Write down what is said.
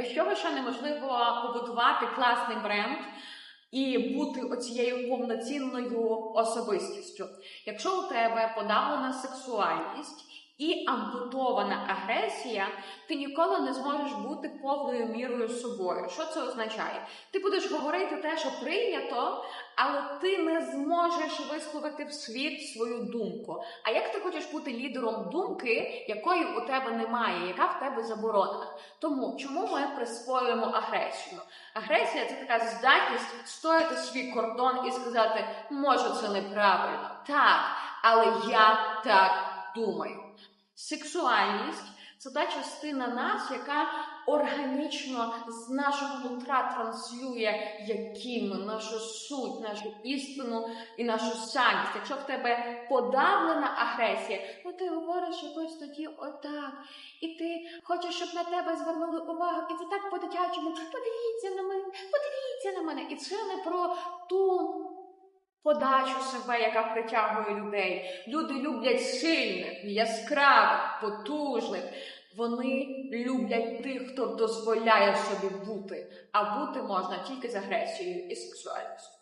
без чого ще неможливо побудувати класний бренд і бути оцією повноцінною особистістю. Якщо у тебе подавлена сексуальність і ампутована агресія, ти ніколи не зможеш бути повною мірою собою. Що це означає? Ти будеш говорити те, що прийнято, але ти не зможеш висловити в світ свою думку. А як ти хочеш бути лідером думки, якої у тебе немає, яка в тебе заборонена? Тому чому ми присвоюємо агресію? Агресія це така здатність стояти свій кордон і сказати, може, це неправильно, так, але я так думаю. Сексуальність це та частина нас, яка органічно з нашого нутра транслює, які нашу суть, нашу істину і нашу самість. Якщо в тебе подавлена агресія, ну ти говориш якось тоді отак, і ти хочеш, щоб на тебе звернули увагу, і це так по-дитячому, подивіться на мене, подивіться на мене. І це не про ту. Подачу себе, яка притягує людей. Люди люблять сильних, яскравих, потужних. Вони люблять тих, хто дозволяє собі бути. А бути можна тільки з агресією і сексуальністю.